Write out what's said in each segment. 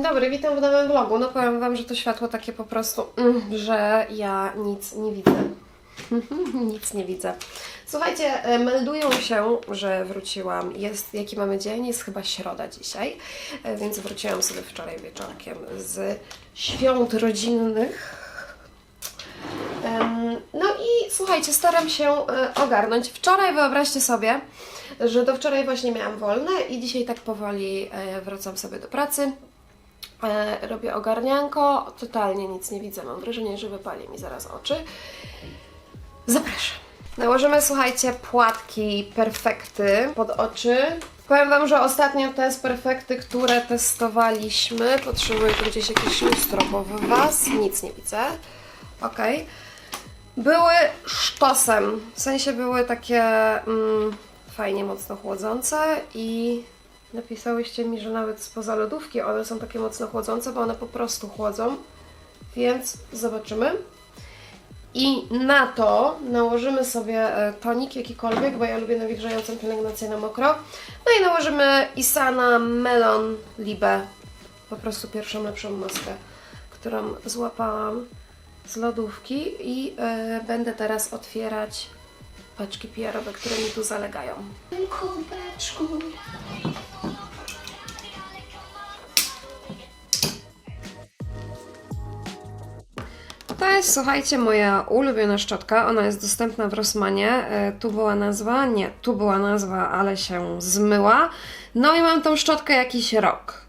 Dzień dobry, witam w nowym vlogu. No powiem Wam, że to światło takie po prostu, mm, że ja nic nie widzę. nic nie widzę. Słuchajcie, e, meldują się, że wróciłam. Jest, jaki mamy dzień? Jest chyba środa dzisiaj, e, więc wróciłam sobie wczoraj wieczorkiem z świąt rodzinnych. No i słuchajcie, staram się e, ogarnąć. Wczoraj wyobraźcie sobie, że do wczoraj właśnie miałam wolne i dzisiaj tak powoli wracam sobie do pracy. E, Robię ogarnianko, totalnie nic nie widzę. Mam wrażenie, że wypali mi zaraz oczy. Zapraszam. Nałożymy, słuchajcie, płatki perfekty pod oczy. Powiem Wam, że ostatnio te z perfekty, które testowaliśmy, potrzebuję tu gdzieś jakieś lustro, bo w Was nic nie widzę. Okej. Były sztosem, w sensie były takie mm, fajnie mocno chłodzące i napisałyście mi, że nawet spoza lodówki one są takie mocno chłodzące, bo one po prostu chłodzą, więc zobaczymy. I na to nałożymy sobie e, tonik jakikolwiek, bo ja lubię nawilżającą pielęgnację na mokro. No i nałożymy Isana Melon Libe, po prostu pierwszą lepszą maskę, którą złapałam z lodówki i e, będę teraz otwierać paczki PR-owe, które mi tu zalegają. Kubeczku. Jest, słuchajcie, moja ulubiona szczotka. Ona jest dostępna w Rossmanie. E, Tu była nazwa, nie, tu była nazwa, ale się zmyła. No i mam tą szczotkę jakiś rok.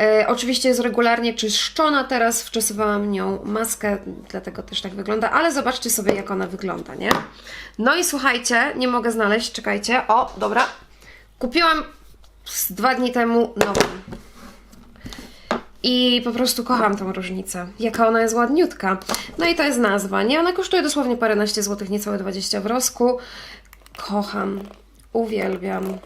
E, oczywiście jest regularnie czyszczona, teraz wczesowałam nią maskę, dlatego też tak wygląda, ale zobaczcie sobie, jak ona wygląda, nie? No i słuchajcie, nie mogę znaleźć, czekajcie. O, dobra. Kupiłam z dwa dni temu nową. I po prostu kocham tą różnicę. Jaka ona jest ładniutka. No i to jest nazwa, nie? Ona kosztuje dosłownie paręnaście złotych, niecałe 20 w Rosku. Kocham, uwielbiam.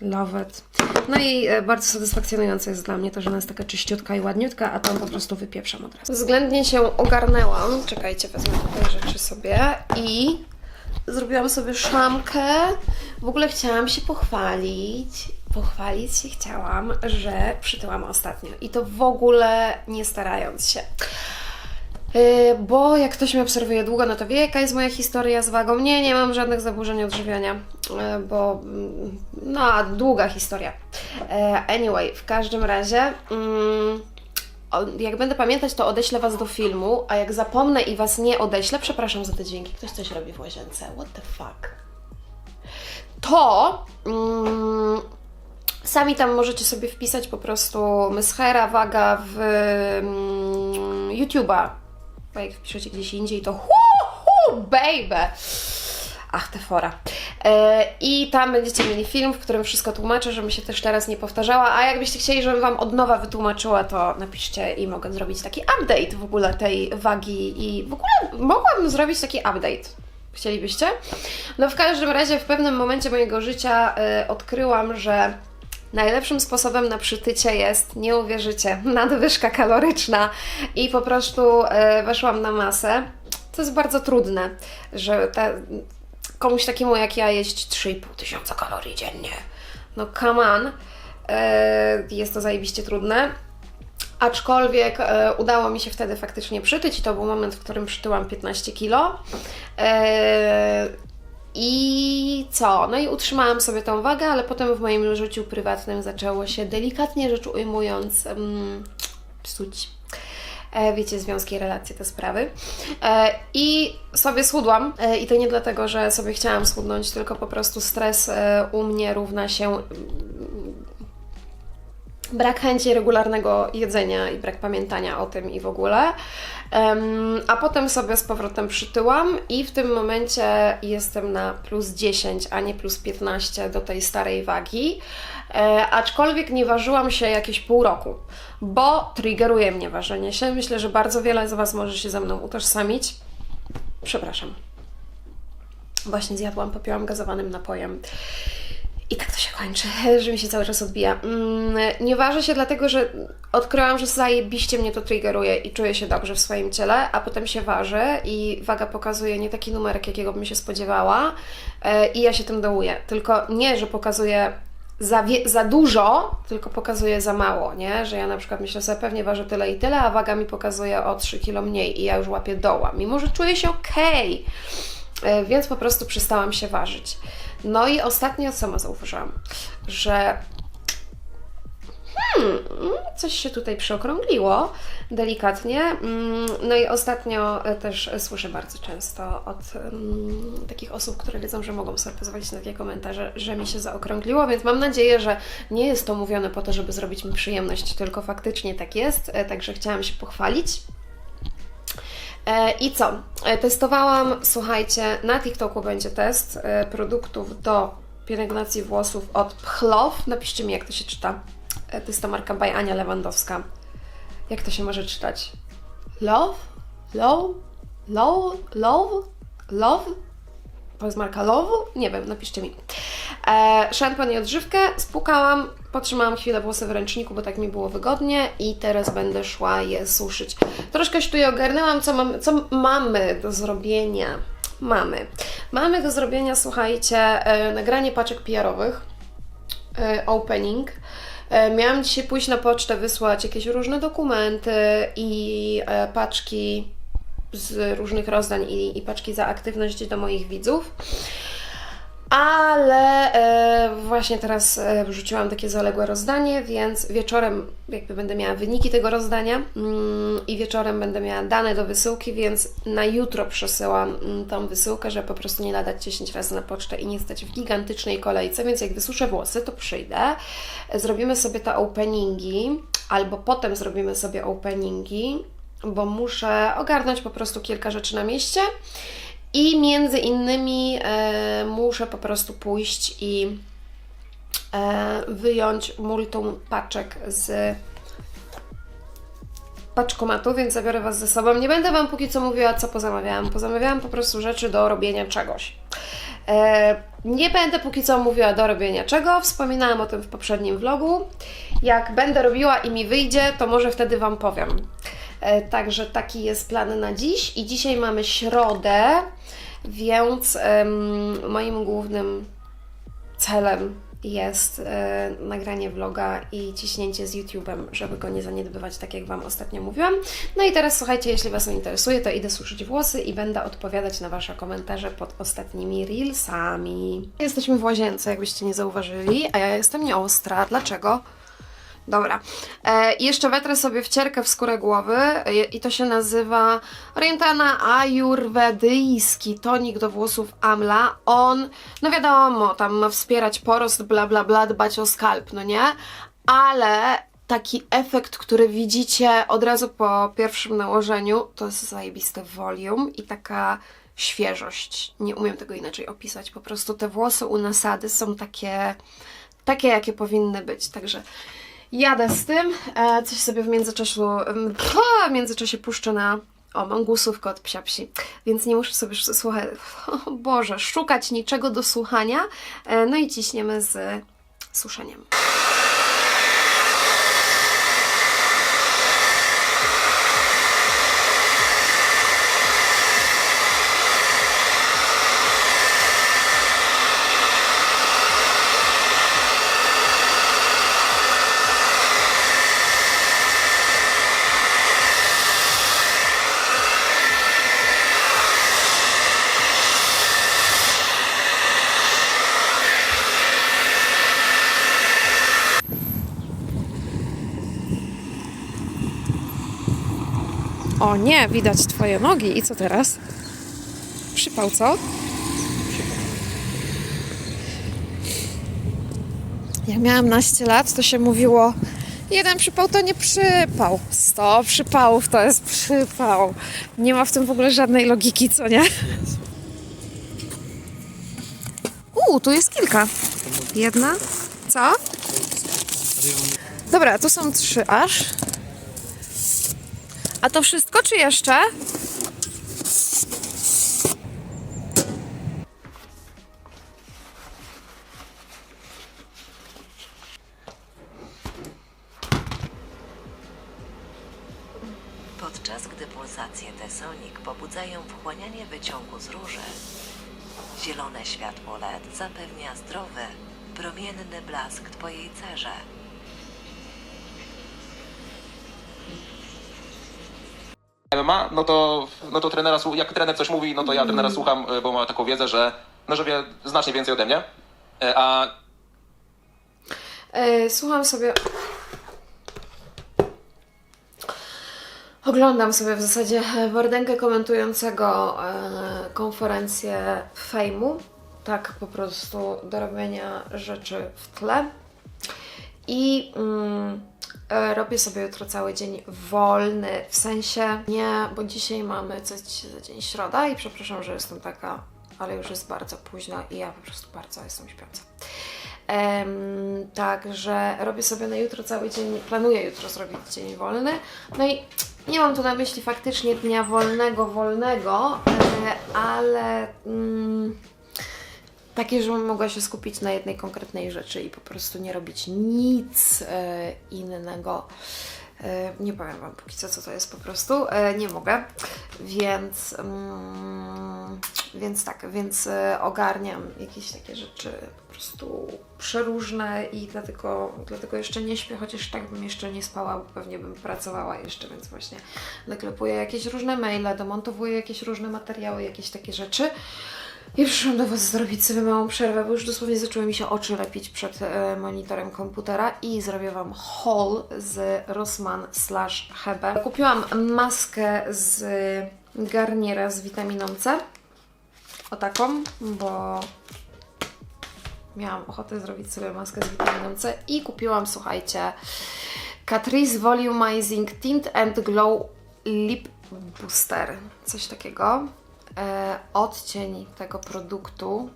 Love it. No i e, bardzo satysfakcjonujące jest dla mnie to, że ona jest taka czyściutka i ładniutka, a tą po prostu wypieprzam od razu. Względnie się ogarnęłam. Czekajcie, wezmę tutaj rzeczy sobie i zrobiłam sobie szamkę. W ogóle chciałam się pochwalić. Pochwalić się chciałam, że przytyłam ostatnio. I to w ogóle nie starając się. Yy, Bo jak ktoś mnie obserwuje długo, no to wie, jaka jest moja historia z wagą. Nie, nie mam żadnych zaburzeń odżywiania, yy, bo mm, no, długa historia. Yy, Anyway, w każdym razie, mm, jak będę pamiętać, to odeślę Was do filmu, a jak zapomnę i Was nie odeślę, przepraszam za te dźwięki, ktoś coś robi w łazience. What the fuck? To mm, sami tam możecie sobie wpisać po prostu Myschera, waga w mm, YouTube'a. Bo jak wpiszecie gdzieś indziej, to hu, hu, baby! Ach, te fora. E, I tam będziecie mieli film, w którym wszystko tłumaczę, żebym się też teraz nie powtarzała. A jakbyście chcieli, żebym Wam od nowa wytłumaczyła, to napiszcie i mogę zrobić taki update w ogóle tej wagi. I w ogóle mogłabym zrobić taki update. Chcielibyście? No w każdym razie w pewnym momencie mojego życia y, odkryłam, że najlepszym sposobem na przytycie jest, nie uwierzycie, nadwyżka kaloryczna i po prostu y, weszłam na masę. To jest bardzo trudne, że ta, komuś takiemu jak ja jeść 3,5 tysiąca kalorii dziennie. No come on. Y, jest to zajebiście trudne. Aczkolwiek e, udało mi się wtedy faktycznie przytyć i to był moment, w którym przytyłam 15 kilo. E, I co? No i utrzymałam sobie tą wagę, ale potem w moim życiu prywatnym zaczęło się delikatnie rzecz ujmując mm, psuć. E, wiecie, związki, relacje, te sprawy. E, I sobie schudłam. E, I to nie dlatego, że sobie chciałam schudnąć, tylko po prostu stres u mnie równa się brak chęci regularnego jedzenia i brak pamiętania o tym i w ogóle. Em, a potem sobie z powrotem przytyłam i w tym momencie jestem na plus 10, a nie plus 15 do tej starej wagi. E, aczkolwiek nie ważyłam się jakieś pół roku, bo triggeruje mnie ważenie się. Myślę, że bardzo wiele z Was może się ze mną utożsamić. Przepraszam. Właśnie zjadłam, popiłam gazowanym napojem. I tak to się kończy, że mi się cały czas odbija. Mm, Nie ważę się dlatego, że odkryłam, że zajebiście mnie to triggeruje i czuję się dobrze w swoim ciele, a potem się ważę i waga pokazuje nie taki numerek, jakiego bym się spodziewała e, i ja się tym dołuję. Tylko nie, że pokazuje za, za dużo, tylko pokazuje za mało, nie? Że ja na przykład myślę sobie, pewnie ważę tyle i tyle, a waga mi pokazuje o 3 kg mniej i ja już łapię doła, mimo że czuję się okej. E, Więc po prostu przestałam się ważyć. No i ostatnio sama zauważyłam, że hmm, coś się tutaj przeokrągliło delikatnie. Mm, No i ostatnio e, też słyszę bardzo często od mm, takich osób, które wiedzą, że mogą sobie pozwolić na takie komentarze, że mi się zaokrągliło, więc mam nadzieję, że nie jest to mówione po to, żeby zrobić mi przyjemność, tylko faktycznie tak jest. E, Także chciałam się pochwalić. E, I co? Testowałam, słuchajcie, na TikToku będzie test produktów do pielęgnacji włosów od Pchlow. Napiszcie mi, jak to się czyta. To jest ta marka by Ania Lewandowska. Jak to się może czytać? Love? Low? Low? Love? Love? To jest marka Love? Nie wiem, napiszcie mi. E, szampon i odżywkę spłukałam, potrzymałam chwilę włosy w ręczniku, bo tak mi było wygodnie i teraz będę szła je suszyć. Troszkę się tu je ogarnęłam, co, mam, co mamy do zrobienia. Mamy. Mamy do zrobienia, słuchajcie, e, nagranie paczek PR-owych, e, opening. E, Miałam dzisiaj pójść na pocztę, wysłać jakieś różne dokumenty i e, paczki z różnych rozdań i, i paczki za aktywność do moich widzów. Ale e, właśnie teraz e, wrzuciłam takie zaległe rozdanie, więc wieczorem jakby będę miała wyniki tego rozdania mm, i wieczorem będę miała dane do wysyłki, więc na jutro przesyłam mm, tą wysyłkę, żeby po prostu nie ladać 10 razy na pocztę i nie stać w gigantycznej kolejce, więc jak wysuszę włosy, to przyjdę, zrobimy sobie te openingi, albo potem zrobimy sobie openingi, bo muszę ogarnąć po prostu kilka rzeczy na mieście. I między innymi e, muszę po prostu pójść i e, wyjąć multum paczek z paczkomatu, więc zabiorę Was ze sobą. Nie będę Wam póki co mówiła, co pozamawiałam. Pozamawiałam po prostu rzeczy do robienia czegoś. E, nie będę póki co mówiła do robienia czego. Wspominałam o tym w poprzednim vlogu. Jak będę robiła i mi wyjdzie, to może wtedy Wam powiem. E, Także taki jest plan na dziś. I dzisiaj mamy środę, więc moim głównym celem jest e, nagranie vloga i ciśnięcie z YouTube'em, żeby go nie zaniedbywać, tak jak Wam ostatnio mówiłam. No i teraz słuchajcie, jeśli Was interesuje, to idę suszyć włosy i będę odpowiadać na Wasze komentarze pod ostatnimi reelsami. Jesteśmy w łazience, jakbyście nie zauważyli, a ja jestem nieostra. Dlaczego? Dobra. E, jeszcze wetrę sobie wcierkę w skórę głowy e, i to się nazywa Orientana Ajurwedyjski tonik do włosów Amla. On, no wiadomo, tam ma wspierać porost, bla bla bla, dbać o skalp, no nie? Ale taki efekt, który widzicie od razu po pierwszym nałożeniu, to jest zajebiste volume i taka świeżość. Nie umiem tego inaczej opisać. Po prostu te włosy u nasady są takie, takie jakie powinny być. Także jadę z tym. E, coś sobie w międzyczasie, w międzyczasie puszczę na. O, mam głosówkę od psiapsi, więc nie muszę sobie słuchać, o Boże, szukać niczego do słuchania. E, no i ciśniemy z suszeniem. O nie, widać Twoje nogi. I co teraz? Przypał, co? Jak miałam naście lat, to się mówiło jeden przypał to nie przypał. Sto przypałów to jest przypał. Nie ma w tym w ogóle żadnej logiki, co nie? Uuu, tu jest kilka. Jedna. Co? Dobra, tu są trzy aż. A to wszystko, czy jeszcze? podczas gdy pulsacje T-Sonic pobudzają wchłanianie wyciągu z róży. Zielone światło LED zapewnia zdrowy, promienny blask twojej cerze. MMA, no to, no to trenera, jak trener coś mówi, no to ja trenera słucham, y, bo ma taką wiedzę, że, no, że wie znacznie więcej ode mnie. Y, A E, Słucham sobie. Oglądam sobie w zasadzie Wardenkę komentującego e, konferencję fejmu. Tak po prostu do robienia rzeczy w tle. I mm, e, robię sobie jutro cały dzień wolny, w sensie nie, bo dzisiaj mamy coś dzisiaj za dzień środa i przepraszam, że jestem taka, ale już jest bardzo późno i ja po prostu bardzo jestem śpiąca. Em, Także robię sobie na jutro cały dzień, planuję jutro zrobić dzień wolny. No i nie mam tu na myśli faktycznie dnia wolnego, wolnego, e, ale mm, takie, żebym mogła się skupić na jednej konkretnej rzeczy i po prostu nie robić nic e, innego. E, nie powiem Wam póki co, co to jest po prostu. E, nie mogę, więc, mm, więc tak, więc ogarniam jakieś takie rzeczy po prostu przeróżne i dlatego, dlatego jeszcze nie śpię, chociaż tak bym jeszcze nie spała, bo pewnie bym pracowała jeszcze, więc właśnie naklepuję jakieś różne maile, domontowuję jakieś różne materiały, jakieś takie rzeczy. I przyszłam do Was zrobić sobie małą przerwę, bo już dosłownie zaczęły mi się oczy lepić przed e, monitorem komputera i zrobię Wam haul z Rossmann slash Hebe. Kupiłam maskę z Garniera z witaminą C. O taką, bo miałam ochotę zrobić sobie maskę z witaminą C i kupiłam, słuchajcie, Catrice Volumizing Tint and Glow Lip Booster. Coś takiego. E, odcień tego produktu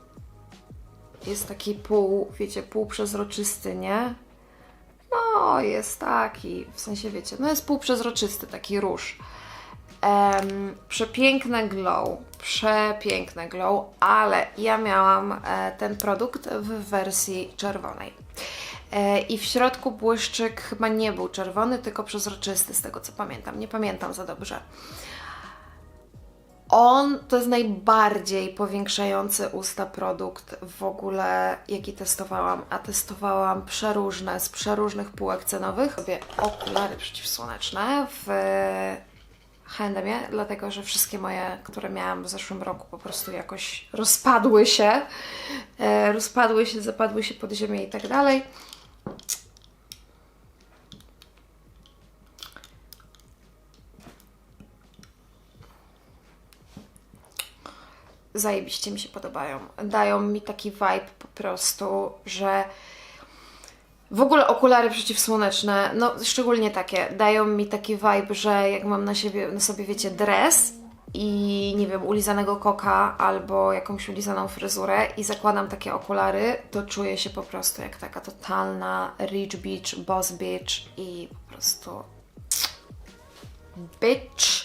jest taki pół, wiecie, półprzezroczysty, nie? No, jest taki, w sensie wiecie, no jest półprzezroczysty, taki róż. Em, przepiękne glow, przepiękne glow, ale ja miałam e, ten produkt w wersji czerwonej. E, I w środku błyszczyk chyba nie był czerwony, tylko przezroczysty, z tego co pamiętam. Nie pamiętam za dobrze. On to jest najbardziej powiększający usta produkt w ogóle, jaki testowałam. A testowałam przeróżne, z przeróżnych półek cenowych. Sobie okulary przeciwsłoneczne w H&M-ie, dlatego że wszystkie moje, które miałam w zeszłym roku, po prostu jakoś rozpadły się. E, rozpadły się, zapadły się pod ziemię i tak dalej. Zajebiście mi się podobają. Dają mi taki vibe po prostu, że w ogóle okulary przeciwsłoneczne, no szczególnie takie, dają mi taki vibe, że jak mam na siebie, na sobie wiecie, dres i nie wiem, ulizanego koka albo jakąś ulizaną fryzurę i zakładam takie okulary, to czuję się po prostu jak taka totalna rich bitch, boss bitch i po prostu bitch.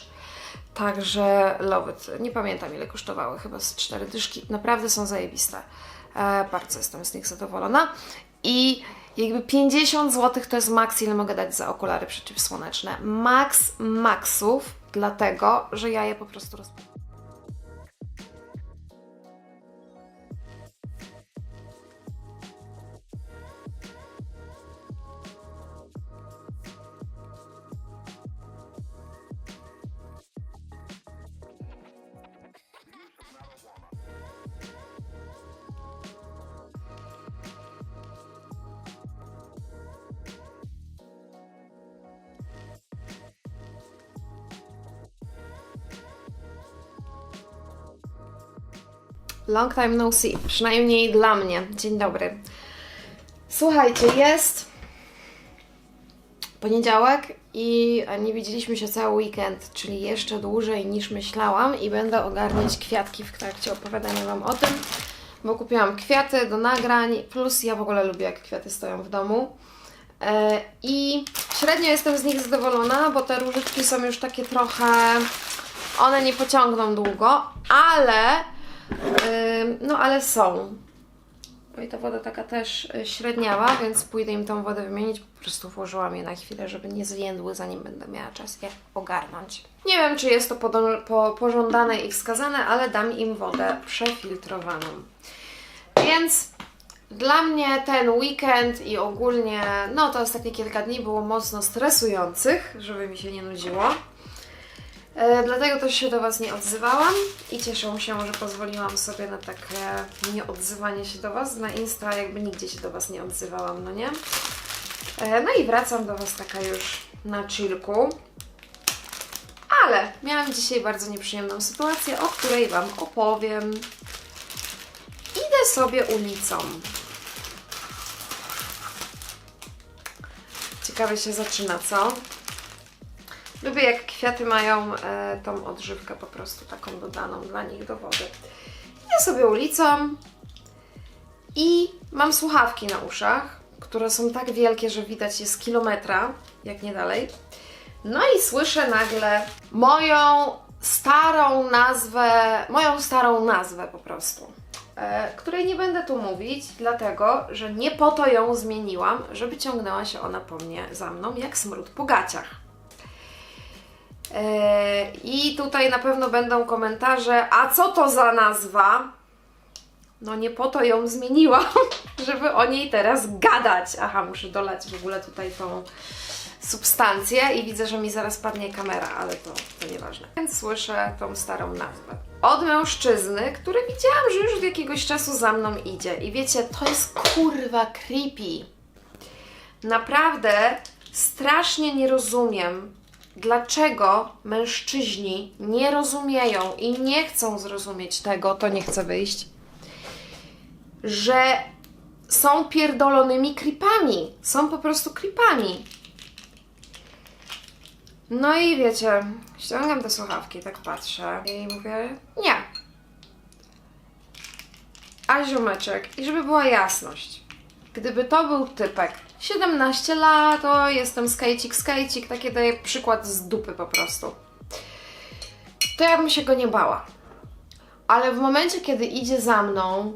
Także love it. Nie pamiętam ile kosztowały, chyba z cztery dyszki. Naprawdę są zajebiste. E, bardzo jestem z nich zadowolona. I jakby 50 zł to jest maks, ile mogę dać za okulary przeciwsłoneczne. Max maksów, dlatego, że ja je po prostu roz... Long time no see, przynajmniej dla mnie. Dzień dobry. Słuchajcie, jest poniedziałek i nie widzieliśmy się cały weekend, czyli jeszcze dłużej niż myślałam i będę ogarniać kwiatki w trakcie opowiadania Wam o tym, bo kupiłam kwiaty do nagrań, plus ja w ogóle lubię jak kwiaty stoją w domu. E, I średnio jestem z nich zadowolona, bo te różyczki są już takie trochę. One nie pociągną długo, ale. No, ale są. No i ta woda taka też y, średniała, więc pójdę im tą wodę wymienić. Po prostu włożyłam je na chwilę, żeby nie zjędły, zanim będę miała czas je ogarnąć. Nie wiem, czy jest to po, pożądane i wskazane, ale dam im wodę przefiltrowaną. Więc Dla mnie ten weekend i ogólnie, no to ostatnie kilka dni było mocno stresujących, żeby mi się nie nudziło. E, dlatego też się do Was nie odzywałam i cieszę się, że pozwoliłam sobie na takie nieodzywanie się do Was. Na Insta jakby nigdzie się do Was nie odzywałam, no nie? E, no i wracam do Was taka już na chillku. Ale miałam dzisiaj bardzo nieprzyjemną sytuację, o której Wam opowiem. Idę sobie ulicą. Ciekawe się zaczyna, co? Lubię jak kwiaty mają e, tą odżywkę po prostu taką dodaną dla nich do wody. Idę sobie ulicą i mam słuchawki na uszach, które są tak wielkie, że widać je z kilometra, jak nie dalej. No i słyszę nagle moją starą nazwę, moją starą nazwę po prostu, e, której nie będę tu mówić, dlatego, że nie po to ją zmieniłam, żeby ciągnęła się ona po mnie, za mną, jak smród po gaciach. E, I tutaj na pewno będą komentarze, a co to za nazwa? No nie po to ją zmieniłam, żeby o niej teraz gadać. Aha, muszę dolać w ogóle tutaj tą substancję i widzę, że mi zaraz padnie kamera, ale to, to nieważne. Więc słyszę tą starą nazwę. Od mężczyzny, który widziałam, że już od jakiegoś czasu za mną idzie. I wiecie, to jest kurwa creepy. Naprawdę strasznie nie rozumiem, dlaczego mężczyźni nie rozumieją i nie chcą zrozumieć tego, to nie chcę wyjść, że są pierdolonymi creepami. Są po prostu creepami. No i wiecie, ściągam te słuchawki, tak patrzę i mówię, nie. A ziomeczek, i żeby była jasność, gdyby to był typek 17 lat, to jestem skajcik, skajcik, takie daję przykład z dupy po prostu, to ja bym się go nie bała. Ale w momencie, kiedy idzie za mną,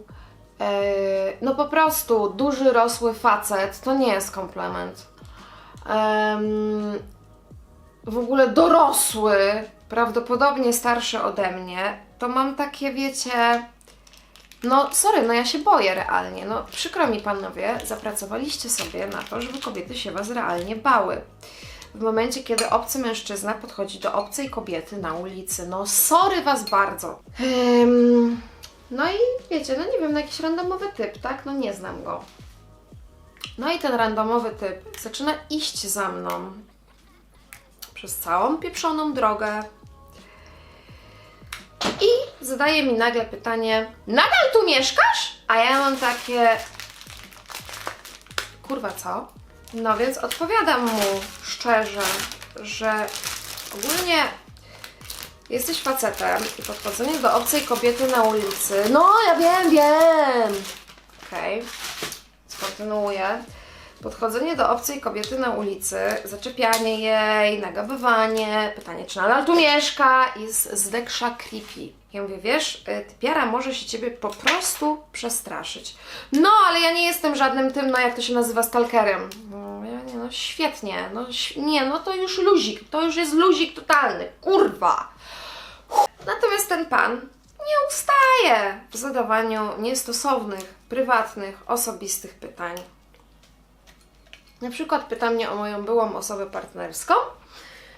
yy, no po prostu duży, rosły facet, to nie jest komplement. Em, w ogóle dorosły, prawdopodobnie starszy ode mnie, to mam takie, wiecie, no sorry, no ja się boję realnie. No przykro mi panowie, zapracowaliście sobie na to, żeby kobiety się was realnie bały. W momencie, kiedy obcy mężczyzna podchodzi do obcej kobiety na ulicy, no sorry was bardzo. No i wiecie, no nie wiem, no jakiś randomowy typ, tak? No nie znam go. No i ten randomowy typ zaczyna iść za mną przez całą pieprzoną drogę i zadaje mi nagle pytanie: Nadal tu mieszkasz? A ja mam takie. Kurwa, co? No więc odpowiadam mu szczerze, że ogólnie jesteś facetem i podchodzenie do obcej kobiety na ulicy. No, ja wiem, wiem! Okej, kontynuuję. Podchodzenie do obcej kobiety na ulicy, zaczepianie jej, nagabywanie, pytanie, czy nadal tu mieszka, jest z deksza creepy. Ja mówię, wiesz, y, typiara może się Ciebie po prostu przestraszyć. No, ale ja nie jestem żadnym tym, no jak to się nazywa, stalkerem. No, nie, no świetnie, no nie, no to już luzik, to już jest luzik totalny, kurwa. Natomiast ten pan nie ustaje w zadawaniu niestosownych, prywatnych, osobistych pytań. Na przykład pyta mnie o moją byłą osobę partnerską,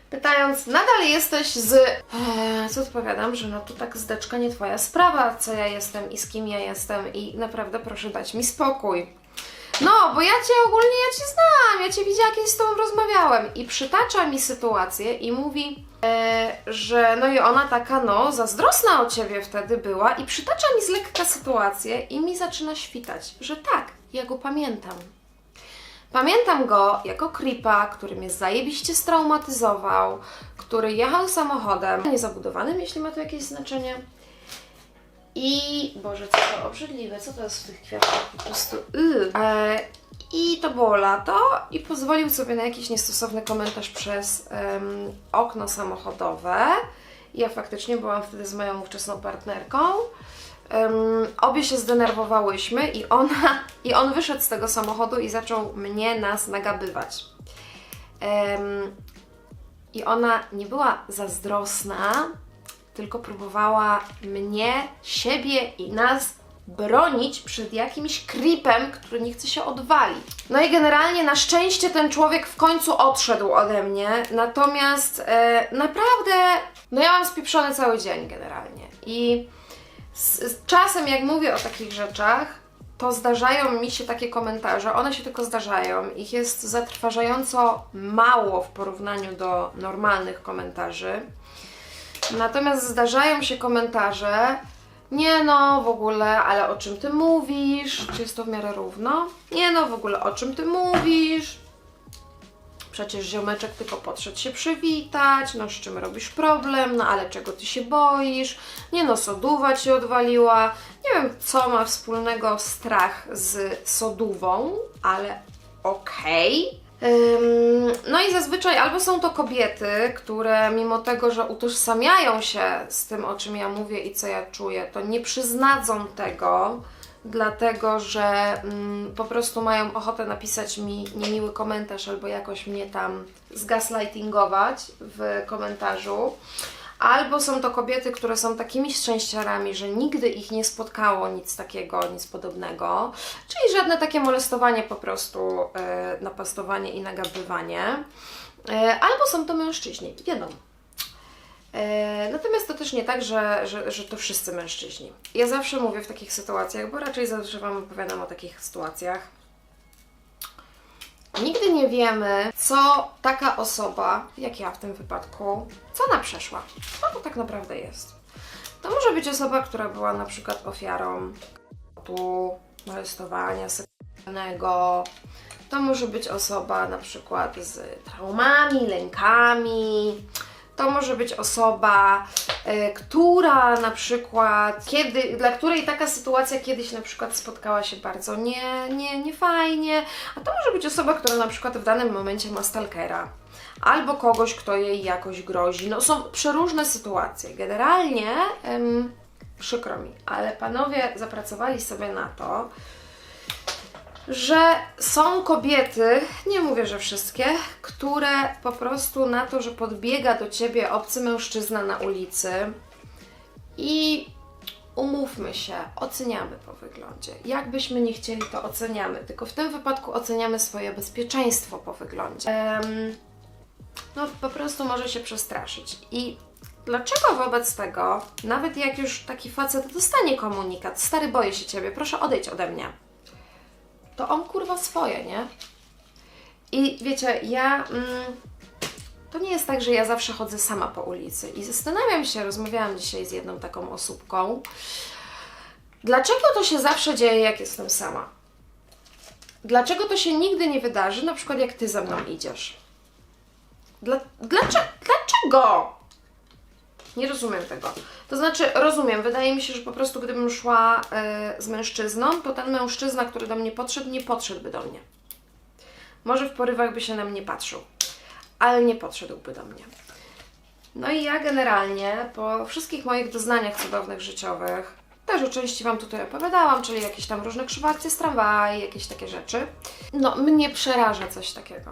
pytając, nadal jesteś z... Eee, co odpowiadam, że no to tak zdeczka nie Twoja sprawa, co ja jestem i z kim ja jestem i naprawdę proszę dać mi spokój. No, bo ja Cię ogólnie, ja Cię znam, ja Cię widziałam, kiedyś z Tobą rozmawiałem i przytacza mi sytuację i mówi, e, że no i ona taka, no, zazdrosna o Ciebie wtedy była i przytacza mi z lekka sytuację i mi zaczyna świtać, że tak, ja go pamiętam. Pamiętam go jako creepa, który mnie zajebiście straumatyzował, który jechał samochodem niezabudowanym, jeśli ma to jakieś znaczenie. I, Boże, co to obrzydliwe, co to jest w tych kwiatach, po prostu yy. e, I to było lato i pozwolił sobie na jakiś niestosowny komentarz przez okno samochodowe. Ja faktycznie byłam wtedy z moją ówczesną partnerką. Obie się zdenerwowałyśmy i, ona, i on wyszedł z tego samochodu i zaczął mnie, nas nagabywać. Em, I ona nie była zazdrosna, tylko próbowała mnie, siebie i nas bronić przed jakimś creepem, który nie chce się odwalić. No i generalnie na szczęście ten człowiek w końcu odszedł ode mnie, natomiast e, naprawdę, no ja mam spieprzony cały dzień generalnie i z, z czasem jak mówię o takich rzeczach, to zdarzają mi się takie komentarze, one się tylko zdarzają, ich jest zatrważająco mało w porównaniu do normalnych komentarzy. Natomiast zdarzają się komentarze, nie no, w ogóle, ale o czym ty mówisz? Czy jest to w miarę równo? Nie no, w ogóle, o czym ty mówisz? Przecież ziomeczek tylko podszedł się przywitać, no z czym robisz problem, no ale czego ty się boisz? Nie no, soduwa ci odwaliła. Nie wiem, co ma wspólnego strach z sodówą, ale okej. Ym, No i zazwyczaj albo są to kobiety, które mimo tego, że utożsamiają się z tym, o czym ja mówię i co ja czuję, to nie przyznadzą tego, dlatego że mm, po prostu mają ochotę napisać mi niemiły komentarz albo jakoś mnie tam zgaslightingować w komentarzu. Albo są to kobiety, które są takimi szczęściarami, że nigdy ich nie spotkało nic takiego, nic podobnego, czyli żadne takie molestowanie, po prostu e, napastowanie i nagabywanie. E, albo są to mężczyźni, wiadomo. E, Natomiast to też nie tak, że, że, że to wszyscy mężczyźni. Ja zawsze mówię w takich sytuacjach, bo raczej zawsze Wam opowiadam o takich sytuacjach. Nigdy nie wiemy, co taka osoba, jak ja w tym wypadku, co ona przeszła. Co to tak naprawdę jest. To może być osoba, która była na przykład ofiarą molestowania seksualnego. To może być osoba na przykład z traumami, lękami. To może być osoba, y, która na przykład, kiedy, dla której taka sytuacja kiedyś na przykład spotkała się bardzo nie, nie, niefajnie, a to może być osoba, która na przykład w danym momencie ma stalkera. Albo kogoś, kto jej jakoś grozi. No są przeróżne sytuacje. Generalnie, ym, przykro mi, ale panowie zapracowali sobie na to, że są kobiety, nie mówię, że wszystkie, które po prostu na to, że podbiega do ciebie obcy mężczyzna na ulicy i umówmy się, oceniamy po wyglądzie. Jakbyśmy nie chcieli, to oceniamy. Tylko w tym wypadku oceniamy swoje bezpieczeństwo po wyglądzie. Em, no po prostu może się przestraszyć. I dlaczego wobec tego, nawet jak już taki facet dostanie komunikat, stary boję się ciebie, proszę odejdź ode mnie to on kurwa swoje, nie? I wiecie, ja. Mm, to nie jest tak, że ja zawsze chodzę sama po ulicy. I zastanawiam się, rozmawiałam dzisiaj z jedną taką osóbką, dlaczego to się zawsze dzieje, jak jestem sama? Dlaczego to się nigdy nie wydarzy, na przykład jak ty ze mną idziesz? Dla, dlaczego? Dlaczego? Nie rozumiem tego. To znaczy, rozumiem, wydaje mi się, że po prostu gdybym szła e, z mężczyzną, to ten mężczyzna, który do mnie podszedł, nie podszedłby do mnie. Może w porywach by się na mnie patrzył, ale nie podszedłby do mnie. No i ja generalnie po wszystkich moich doznaniach cudownych życiowych, też o części Wam tutaj opowiadałam, czyli jakieś tam różne krzywacie z tramwaj, jakieś takie rzeczy, no mnie przeraża coś takiego.